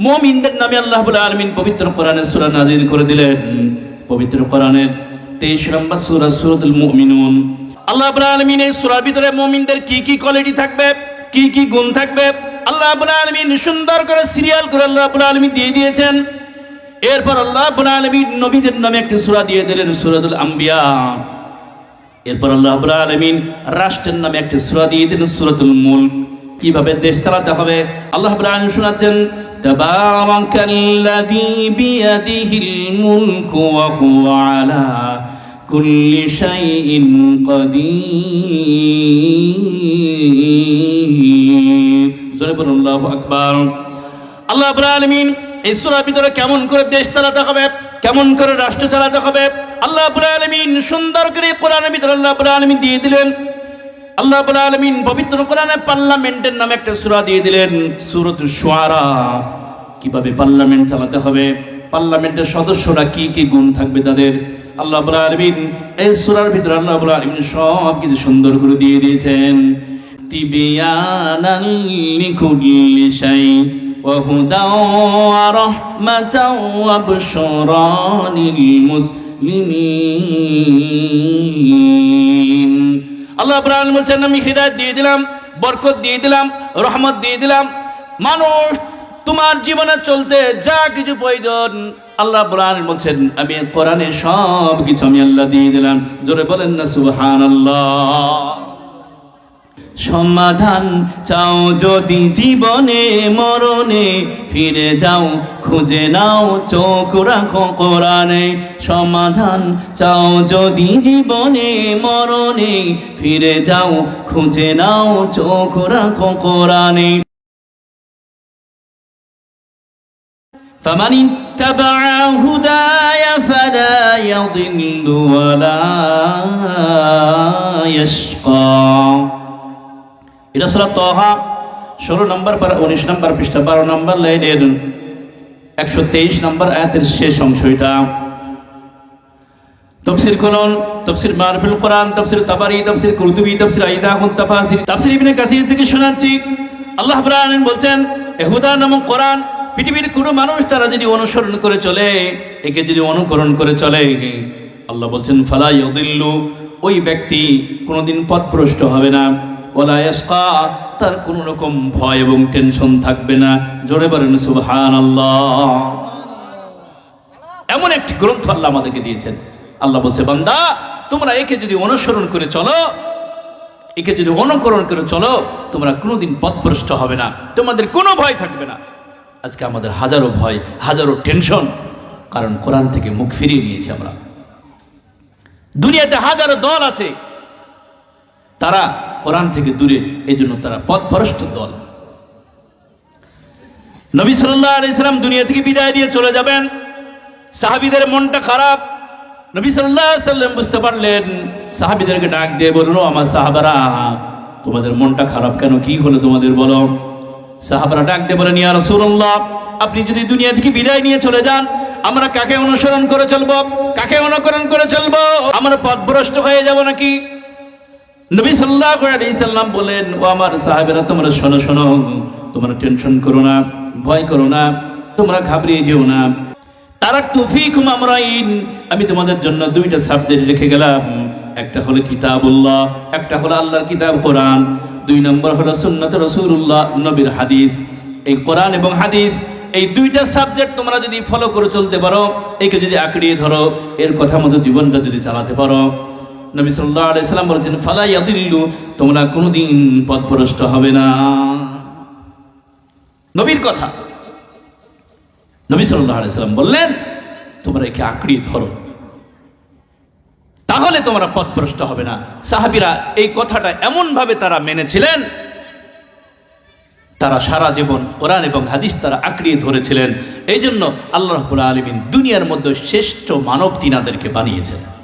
মুমিনদের নামে আল্লাহ আলামিন পবিত্র কোরআনের সূরা নাজিল করে দিলেন। পবিত্র কোরআনের 23 নম্বর সূরা সুরতুল মুমিনুন। আল্লাহ আলামিন এই সুরার ভিতরে মুমিনদের কি কি কোয়ালিটি থাকবে, কি কি গুণ থাকবে, আল্লাহ আলামিন সুন্দর করে সিরিয়াল করে আল্লাহ আলামিন দিয়ে দিয়েছেন। এরপর আল্লাহ আলামিন নবীদের নামে একটি সূরা দিয়ে দিলেন সূরাতুল আম্বিয়া। এরপর আল্লাহ আলামিন রাষ্ট্রের নামে একটি সূরা দিয়ে দিলেন সূরাতুল মুলক। কীভাবে দেশ চালাতে হবে? আল্লাহ রাব্বুল শোনাচ্ছেন আল্লাহু ভিতরে কেমন করে দেশ চালাতে হবে? কেমন করে রাষ্ট্র চালাতে হবে? আল্লাহ আলামিন সুন্দর করে কোরআনের ভিতরে আল্লাহ রাব্বুল দিয়ে দিলেন আল্লাহ আলামিন পবিত্র কোরআনে পার্লামেন্টের নামে একটা সূরা দিয়ে দিলেন, সূরাতুশ শুআরা কীভাবে পার্লামেন্ট চালাতে হবে? পার্লামেন্টের সদস্যরা কি কি গুণ থাকবে তাদের? আল্লাহ আলামিন এই সূরার ভিতরে আল্লাহ আলামিন সব কিছু সুন্দর করে দিয়ে দিয়েছেন। তিবিয়ানাল আল্লাহ আব্রাহ বলছেন, আমি হৃদায়ত দিয়ে দিলাম, বরকত দিয়ে দিলাম, রহমত দিয়ে দিলাম। মানুষ তোমার জীবনে চলতে যা কিছু প্রয়োজন, আল্লাহ কোরআন বলছেন, আমি কোরআনে সব কিছু আমি আল্লাহ দিয়ে দিলাম। জোরে বলেন না সুবহান আল্লাহ সমাধান চাও যদি জীবনে মরণে ফিরে যাও খুঁজে নাও চোখ রাখো কোরআনে সমাধান চাও যদি জীবনে মরণে ফিরে যাও খুঁজে নাও চোখ রাখো কোরআনে فمن اتبع هداي فلا يضل ولا يشقى এটা সুরা তহা, ষোলো নম্বর পারা উনিশ নম্বর পৃষ্ঠা, বারো নম্বর লাইনের একশো তেইশ নম্বর আয়াতের শেষ অংশ এটা। তফসির কোরআন তফসির মারফুল কোরআন, তফসির তাবারি, তফসির কুরতুবি, তফসির আইজাহুন তাফাসির। তাফসির ইবনে কাসির থেকে শোনাচ্ছি। আল্লাহ রাব্বুল বলছেন এহুদা নামক কোরআন, পৃথিবীর কোনো মানুষ তারা যদি অনুসরণ করে চলে, একে যদি অনুকরণ করে চলে আল্লাহ বলছেন, ফালা ইউদিল্লু, ওই ব্যক্তি কোনোদিন পথভ্রষ্ট হবে না। ওলা তার কোনো রকম ভয় এবং টেনশন থাকবে না। জোরে বলেন, সুবহানাল্লাহ। এমন একটি গ্রন্থ আল্লাহ আমাদেরকে দিয়েছেন। আল্লাহ বলছে, বান্দা, তোমরা একে যদি অনুসরণ করে চলো, একে যদি অনুকরণ করে চলো, তোমরা কোনোদিন পথভ্রষ্ট হবে না। তোমাদের কোনো ভয় থাকবে না। আজকে আমাদের হাজারো ভয়, হাজারো টেনশন, কারণ কোরআন থেকে মুখ ফিরিয়ে নিয়েছি আমরা। দুনিয়াতে হাজারো দল আছে। তারা কোরআন থেকে দূরে এই জন্য তারা পথভ্রষ্ট দল। নবী সাল্লাহ আলাইসালাম দুনিয়া থেকে বিদায় দিয়ে চলে যাবেন। সাহাবিদের মনটা খারাপ। নবী সাল্লাহ সাল্লাম বুঝতে পারলেন, সাহাবিদেরকে ডাক দিয়ে বলল, আমার সাহাবারা, তোমাদের মনটা খারাপ কেন? কি হলো তোমাদের বলো? সাহাবারা ডাক দিয়ে বলেন, ইয়া রাসূলুল্লাহ, আপনি যদি দুনিয়া থেকে বিদায় নিয়ে চলে যান, আমরা কাকে অনুসরণ করে চলবো? কাকে অনুকরণ করে চলবো? আমরা পথভ্রষ্ট হয়ে যাব নাকি? নবী আলাইহি সাল্লাম বলেন, ও আমার সাহাবেরা, তোমরা শোনো শোনো, তোমরা টেনশন করো না, ভয় করো না, তোমরা ঘাবড়িয়ে যেও না। তারা তুফিকুম আমরাইন, আমি তোমাদের জন্য দুইটা সাবজেক্ট রেখে গেলাম। একটা হলো কিতাবুল্লাহ, একটা হলো আল্লাহর কিতাব, কোরআন। দুই নম্বর হলো সুন্নত রসুল্লাহ নবীর হাদিস। এই কোরআন এবং হাদিস, এই দুইটা সাবজেক্ট তোমরা যদি ফলো করে চলতে পারো, একে যদি আঁকড়িয়ে ধরো, এর কথা মতো জীবনটা যদি চালাতে পারো। নবী সাল্লাল্লাহু আলাইহি সাল্লাম বলেছেন, ফালা ইয়াদিল্লু, তোমরা কোনোদিন পথভ্রষ্ট হবে না। নবীর কথা। নবী সাল্লাল্লাহু আলাইহি সাল্লাম বললেন, তোমরা একে আঁকড়িয়ে ধরো। তাহলে তোমরা পথভ্রষ্ট হবে না। সাহাবিরা এই কথাটা এমন ভাবে তারা মেনেছিলেন, তারা সারা জীবন কোরআন এবং হাদিস তারা আঁকড়িয়ে ধরেছিলেন। এই জন্য আল্লাহ আলামিন দুনিয়ার মধ্যে শ্রেষ্ঠ মানব তিনাদেরকে বানিয়েছেন।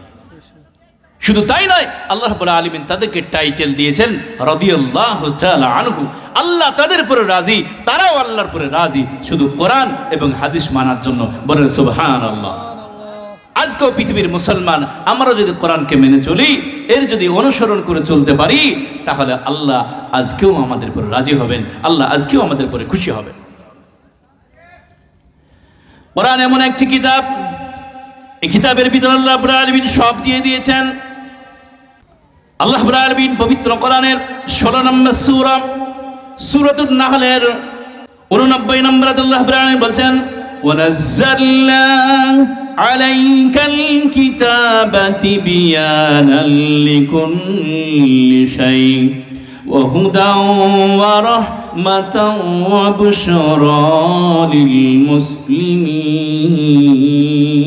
শুধু তাই নয়, আল্লাহ রাব্বুল আলামিন তাদেরকে টাইটেল দিয়েছেন রাদিয়াল্লাহু তাআলা আনহু। আল্লাহ তাদের উপরে রাজি, তারাও আল্লাহর উপরে রাজি। শুধু কোরআন এবং হাদিস মানার জন্য বলেন সুবহান আল্লাহ আজকেও পৃথিবীর মুসলমান আমরা যদি কোরআনকে মেনে চলি, এর যদি অনুসরণ করে চলতে পারি, তাহলে আল্লাহ আজকেও আমাদের উপরে রাজি হবেন, আল্লাহ আজকেও আমাদের উপরে খুশি হবেন। কোরআন এমন একটি কিতাব, এই কিতাবের ভিতরে আল্লাহ আলামিন সব দিয়ে দিয়েছেন। আল্লাহ রাব্বুল আলামিন পবিত্র কোরআনের 16 নম্বর সূরা সূরাতুন নাহলের 89 নম্বর আয়াতে আল্লাহ রাব্বুল আলামিন বলছেন ونزلنا عليك الكتاب تبيانا لكل شيء وهدى ورحمة وبشرى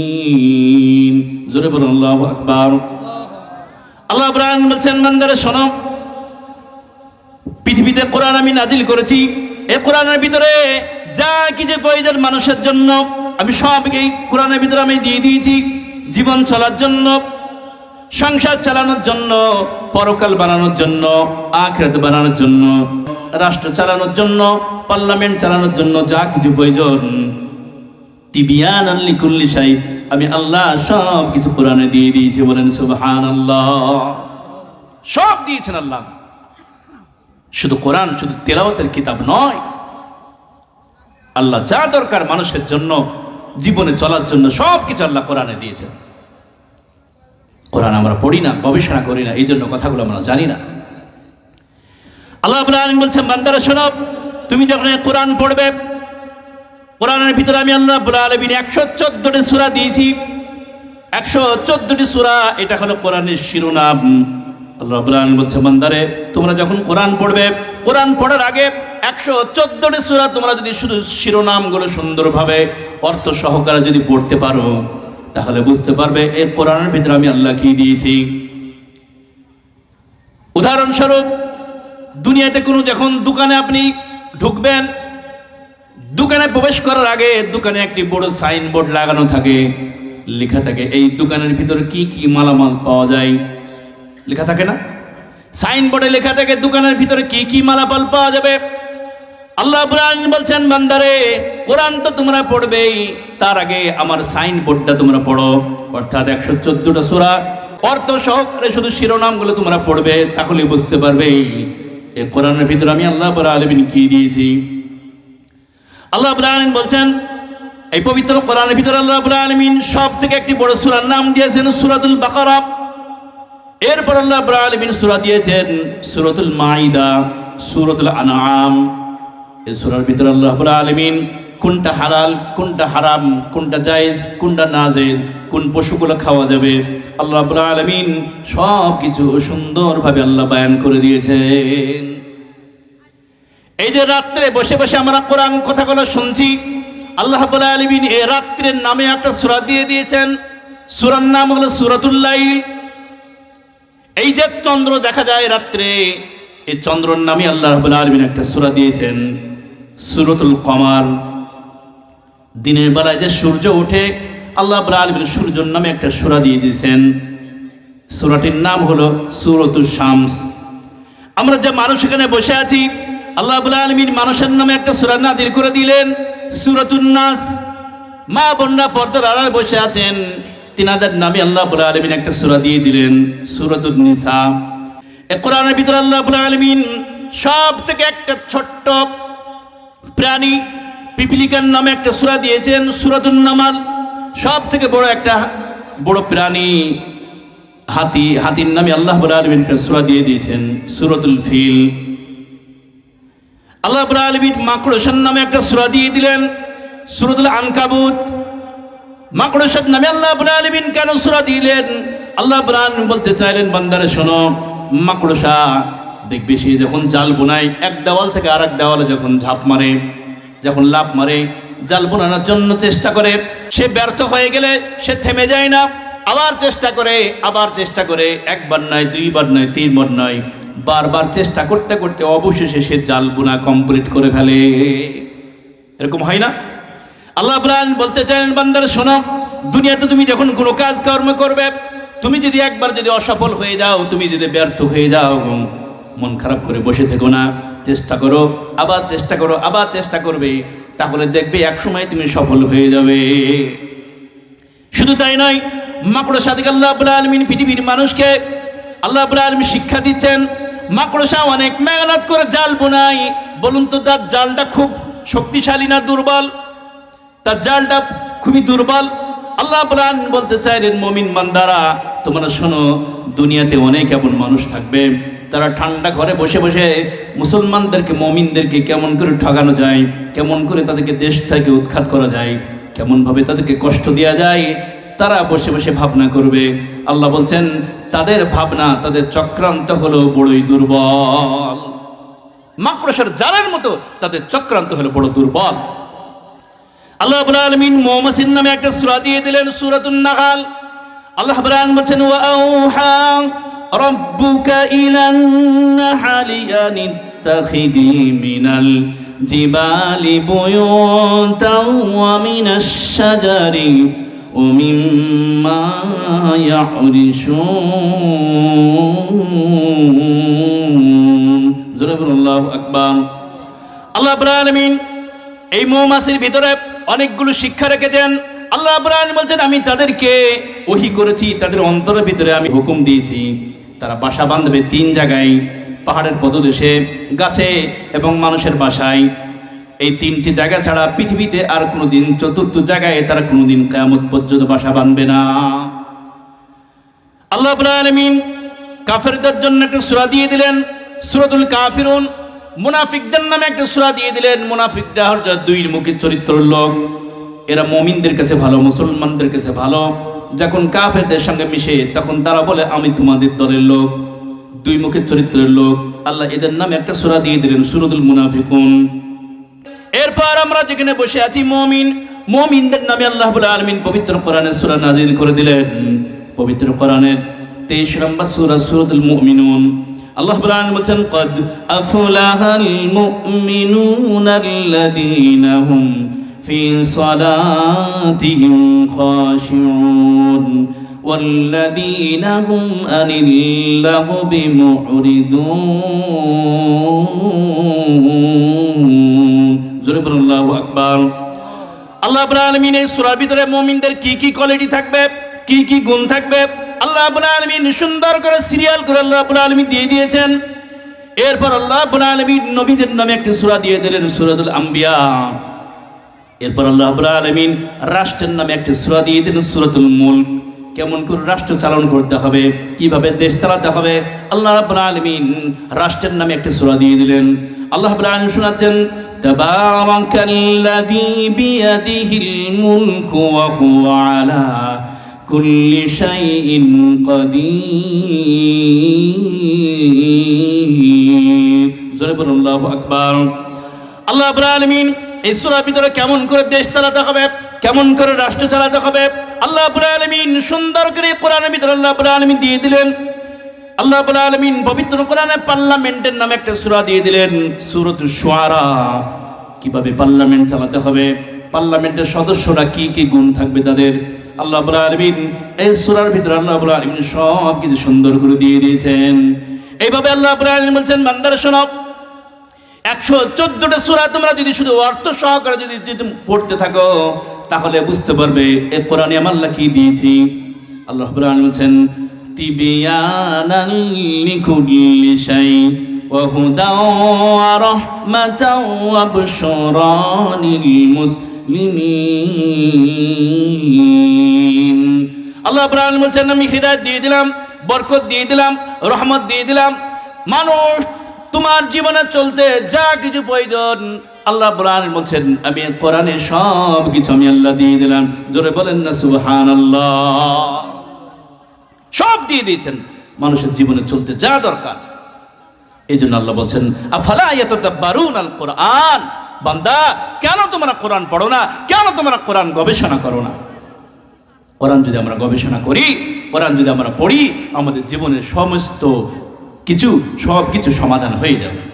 للمسلمين زرب الله أكبر আল্লাহ ইব্রাহিম বলছেন, বান্দারে, শোনো। পৃথিবীতে কোরআন আমি নাজিল করেছি। এই কোরআনের ভিতরে যা কিছু প্রয়োজন মানুষের জন্য, আমি সব এই কোরআনের ভিতরে আমি দিয়ে দিয়েছি। জীবন চলার জন্য, সংসার চালানোর জন্য, পরকাল বানানোর জন্য, আখেরাত বানানোর জন্য, রাষ্ট্র চালানোর জন্য, পার্লামেন্ট চালানোর জন্য যা কিছু প্রয়োজন। টিবিয়ান আল্লি কুল্লি সাই আমি আল্লাহ সব কিছু কোরআনে দিয়ে দিয়েছি, বলেন সুবহান সব দিয়েছেন আল্লাহ। শুধু কোরআন, শুধু তেলাওয়াতের কিতাব নয়। আল্লাহ যা দরকার মানুষের জন্য, জীবনে চলার জন্য সব কিছু আল্লাহ কোরআনে দিয়েছেন। কোরআন আমরা পড়ি না, গবেষণা করি না, এই জন্য কথাগুলো আমরা জানি না। আল্লাহ বলছেন, বান্দারা শোনো, তুমি যখন কোরআন পড়বে কোরআনের ভিতরে আমি আল্লাহ রাব্বুল আলামিন একশো চোদ্দটি সূরা দিয়েছি। একশো চোদ্দটি সূরা, এটা হলো কোরআনের শিরোনাম। আল্লাহ বলছে, বান্দারে, তোমরা যখন কোরআন পড়বে, কোরআন পড়ার আগে একশো চোদ্দটি সূরা তোমরা যদি শুধু শিরোনামগুলো সুন্দরভাবে অর্থ সহকারে যদি পড়তে পারো, তাহলে বুঝতে পারবে এই কোরআনের ভিতরে আমি আল্লাহ কি দিয়েছি। উদাহরণস্বরূপ, দুনিয়াতে কোনো যখন দোকানে আপনি ঢুকবেন দোকানে প্রবেশ করার আগে দোকানে একটি বড় সাইনবোর্ড লাগানো থাকে। লেখা থাকে, এই দোকানের ভিতরে কি কি মালামাল পাওয়া যায়? লেখা থাকে না? সাইনবোর্ডে লেখা থাকে, দোকানের ভিতরে কি কি মালামাল পাওয়া যাবে? আল্লাহ বুরান বলছেন, বান্দারে, কোরআন তো তোমরা পড়বেই, তার আগে আমার সাইনবোর্ডটা তোমরা পড়ো। অর্থাৎ একশো চোদ্দটা সোরা অর্থ সহকারে শুধু শিরোনামগুলো তোমরা পড়বে, তাহলে বুঝতে পারবে এই কোরআনের ভিতরে আমি আল্লাহ আলমিন কি দিয়েছি। আল্লাহ আলমিন বলছেন, এই পবিত্র কোরআনের ভিতরে আল্লাহ আলমিন সব থেকে একটি বড় সুরার নাম দিয়েছেন সুরাতুল বাকারা। এরপর আল্লাহ আলমিন সুরা দিয়েছেন সুরতুল মাইদা, সুরতুল আনাম এই সুরার ভিতরে আল্লাহ আলমিন কোনটা হালাল, কোনটা হারাম, কোনটা জায়েজ, কোনটা না জায়েজ কোন পশুগুলো খাওয়া যাবে, আল্লাহ আলামিন সব কিছু সুন্দরভাবে আল্লাহ বায়ান করে দিয়েছেন। এই যে রাত্রে বসে বসে আমরা কোরআন কথাগুলো শুনছি, আল্লাহ আলামিন এই রাত্রের নামে একটা সূরা দিয়ে দিয়েছেন। সুরার নাম হলো সূরাতুল লাইল। এই যে চন্দ্র দেখা যায় রাত্রে, এই চন্দ্রর নামে আল্লাহ রাব্বুল আলামিন একটা সূরা দিয়েছেন, সুরতুল কমার। দিনের বেলায় যে সূর্য ওঠে, আল্লাহ আলামিন সূর্যর নামে একটা সূরা দিয়ে দিয়েছেন। সূরাটির নাম হলো সুরতুল শামস। আমরা যে মানুষ এখানে বসে আছি আল্লাহ আলামিন মানুষের নামে একটা সূরা নাযিল করে দিলেন। সূরাতুন নাস। মা বোনরা পর্দার আড়ালে বসে আছেন। তিনাদের নামে আল্লাহ আলামিন একটা সূরা দিয়ে দিলেন, সূরাতুন নিসা। এ কোরআনের ভিতরে আল্লাহ আলামিন সব থেকে একটা ছোট্ট প্রাণী, পিপিলিকার নামে একটা সূরা দিয়েছেন, সূরাতুন নামাল। সব থেকে বড় একটা বড় প্রাণী, হাতি। হাতির নামে আল্লাহ আলামিন একটা সূরা দিয়ে দিয়েছেন, সূরাতুল ফিল। আল্লাহ আলামিন মাকড়সার নামে একটা সুরা দিয়ে দিলেন, সূরাতুল আনকাবুত। মাকড়সার নামে আল্লাহ আলামিন কেন সুরা দিলেন? আল্লাহ ব্রান বলতে চাইলেন, বান্দারে শোনো, মাকড়সা দেখবে সে যখন জাল বোনায়, এক দেওয়াল থেকে আরেক দেওয়ালে যখন ঝাঁপ মারে, যখন লাভ মারে, জাল বোনানোর জন্য চেষ্টা করে, সে ব্যর্থ হয়ে গেলে সে থেমে যায় না, আবার চেষ্টা করে, আবার চেষ্টা করে, একবার নয়, দুইবার নয়, তিনবার নয় বারবার চেষ্টা করতে করতে অবশেষে সে জাল বোনা কমপ্লিট করে ফেলে। এরকম হয় না? আল্লাহ বলতে চাইলেন বান্দার শোনো, দুনিয়াতে তুমি যখন কোনো কাজ কর্ম করবে, তুমি যদি একবার যদি অসফল হয়ে যাও, তুমি যদি ব্যর্থ হয়ে যাও, মন খারাপ করে বসে থেকো না, চেষ্টা করো, আবার চেষ্টা করো, আবার চেষ্টা করবে, তাহলে দেখবে এক সময় তুমি সফল হয়ে যাবে। শুধু তাই নয় মাকড়সা থেকে আল্লাহ আলমিন পৃথিবীর মানুষকে আল্লাহ আলমিন শিক্ষা দিচ্ছেন মাকড়সা অনেক মেহনত করে জাল বোনাই। বলুন তো, তার জালটা খুব শক্তিশালী না দুর্বল? তার জালটা খুবই দুর্বল। আল্লাহ প্রাণ বলতে চাইলেন, মমিন মান্দারা তোমরা শোনো, দুনিয়াতে অনেক এমন মানুষ থাকবে। তারা ঠান্ডা ঘরে বসে বসে মুসলমানদেরকে, মমিনদেরকে কেমন করে ঠগানো যায়, কেমন করে তাদেরকে দেশ থেকে উৎখাত করা যায়, কেমনভাবে তাদেরকে কষ্ট দেওয়া যায় তারা বসে বসে ভাবনা করবে। আল্লাহ বলছেন, তাদের ভাবনা, তাদের চক্রান্ত হলো বড়ই দুর্বল। মাকড়সার জালের মতো তাদের চক্রান্ত হলো বড় দুর্বল। আল্লাহ একটা দিলেন আল্লাহ জিবালি বুয়ুতাও ওয়া মিনাশ শাজারি ومما يعرشون জোরে বলুন আল্লাহু আকবার আল্লাহ রাব্বুল আলামিন এই মৌমাছির ভিতরে অনেকগুলো শিক্ষা রেখেছেন আল্লাহ আব্রাহিম বলছেন আমি তাদেরকে ওহি করেছি তাদের অন্তরের ভিতরে আমি হুকুম দিয়েছি তারা বাসা বাঁধবে তিন জায়গায় পাহাড়ের পদদেশে গাছে এবং মানুষের বাসায় এই তিনটি জায়গা ছাড়া পৃথিবীতে আর কোনোদিন চতুর্থ জায়গায় তারা কোনোদিন কেয়ামত পর্যন্ত বাসা বাঁধবে না। আল্লাহ আলমিন কাফেরদের জন্য একটা সুরা দিয়ে দিলেন, সুরাতুল কাফিরুন। মুনাফিকদের নামে একটা সুরা দিয়ে দিলেন মুনাফিকরা হচ্ছে দুই মুখের চরিত্রের লোক। এরা মমিনদের কাছে ভালো, মুসলমানদের কাছে ভালো। যখন কাফেরদের সঙ্গে মিশে, তখন তারা বলে, আমি তোমাদের দলের লোক, দুই মুখের চরিত্রের লোক। আল্লাহ এদের নামে একটা সুরা দিয়ে দিলেন, সুরতুল মুনাফিকুন। এরপর আমরা যেখানে বসে আছি মমিন মমিনদের নামে আল্লাহ আলমিন পবিত্র কোরআনের সুরা নাজিল করে দিলেন পবিত্র কোরআনের তেইশ নম্বর সুরা সুরতুল মুমিনুন আল্লাহ বলেন বলছেন কদ আফলাহাল মুমিনুনাল্লাযীনা হুম ফি সালাতিহিম খাশিউন والذين هم عن اللغو معرضون আল্লাহু এই ভিতরে কি কি কোয়ালিটি থাকবে, কি কি গুণ থাকবে, আল্লাহ সুন্দর করে সিরিয়াল করে আল্লাহ রাব্বুল দিয়ে দিয়েছেন। এরপর আল্লাহ রাব্বুল নবীদের নামে একটি সূরা দিয়ে দিলেন, সূরাতুল আম্বিয়া। এরপর আল্লাহ রাব্বুল আলামিন রাষ্ট্রের নামে একটি সূরা দিয়ে দিলেন, সূরাতুল মুলক। কেমন করে রাষ্ট্র চালন করতে হবে, কীভাবে দেশ চালাতে হবে, আল্লাহ রাব্বুল আলামিন রাষ্ট্রের নামে একটা সুরা দিয়ে দিলেন। আল্লাহ আলামিন শোনাচ্ছেন আল্লাহু আলামিন এই সূরার ভিতরে কেমন করে দেশ চালাতে হবে, কেমন করে রাষ্ট্র চালাতে হবে, আল্লাহ আলামিন সুন্দর করে কোরআনের ভিতরে আল্লাহ আলামিন দিয়ে দিলেন। আল্লাহ আলামিন পবিত্র কোরআনে পার্লামেন্টের নামে একটা সূরা দিয়ে দিলেন সূরাতুশ শুআরা কীভাবে পার্লামেন্ট চালাতে হবে, পার্লামেন্টের সদস্যরা কি কি গুণ থাকবে তাদের, আল্লাহ আলামিন এই সূরার ভিতরে আল্লাহ আলামিন সব কিছু সুন্দর করে দিয়ে দিয়েছেন। এইভাবে আল্লাহ আলামিন বলছেন, বান্দারা শোনো একশো চোদ্দটা সুরা তোমরা যদি শুধু অর্থ সহকারে যদি পড়তে থাকো, তাহলে বুঝতে পারবে এ কোরআনে আমার কি দিয়েছি। আল্লাহ আলামিন বলছেন আল্লাহ বলছেন, আমি হিদায়াত দিয়ে দিলাম, বরকত দিয়ে দিলাম, রহমত দিয়ে দিলাম। মানুষ তোমার জীবনে চলতে যা কিছু প্রয়োজন, আল্লাহ কোরআন বলছেন, আমি কোরআনে সব কিছু আমি আল্লাহ দিয়ে দিলাম। জোরে বলেন না সুবহান সব দিয়ে দিয়েছেন। মানুষের জীবনে চলতে যা দরকার। এই জন্য আল্লাহ বলছেন, আফালা ইয়াতাদাব্বারুন আল কোরআন বান্দা, কেন তোমরা কোরআন পড়ো না? কেন তোমরা কোরআন গবেষণা করো না? কোরআন যদি আমরা গবেষণা করি, কোরআন যদি আমরা পড়ি, আমাদের জীবনের সমস্ত কিছু সব কিছু সমাধান হয়ে যাবে।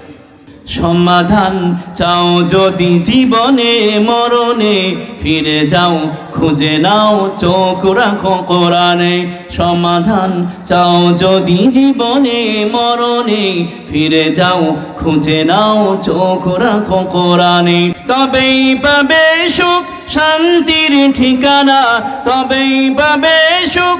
সমাধান চাও যদি জীবনে, মরণে, ফিরে যাও, খুঁজে নাও, চোখ রাখো কোরআনে। সমাধান চাও যদি জীবনে, মরণে, ফিরে যাও, খুঁজে নাও, চোখ রাখো কোরআনে। তবেই পাবে সুখ, শান্তির ঠিকানা। তবেই পাবে সুখ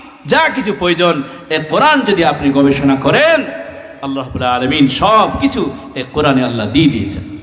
যা কিছু প্রয়োজন, এ কোরআন যদি আপনি গবেষণা করেন, আল্লাহ আলমিন সব কিছু এ কোরআনে আল্লাহ দিয়ে দিয়েছেন।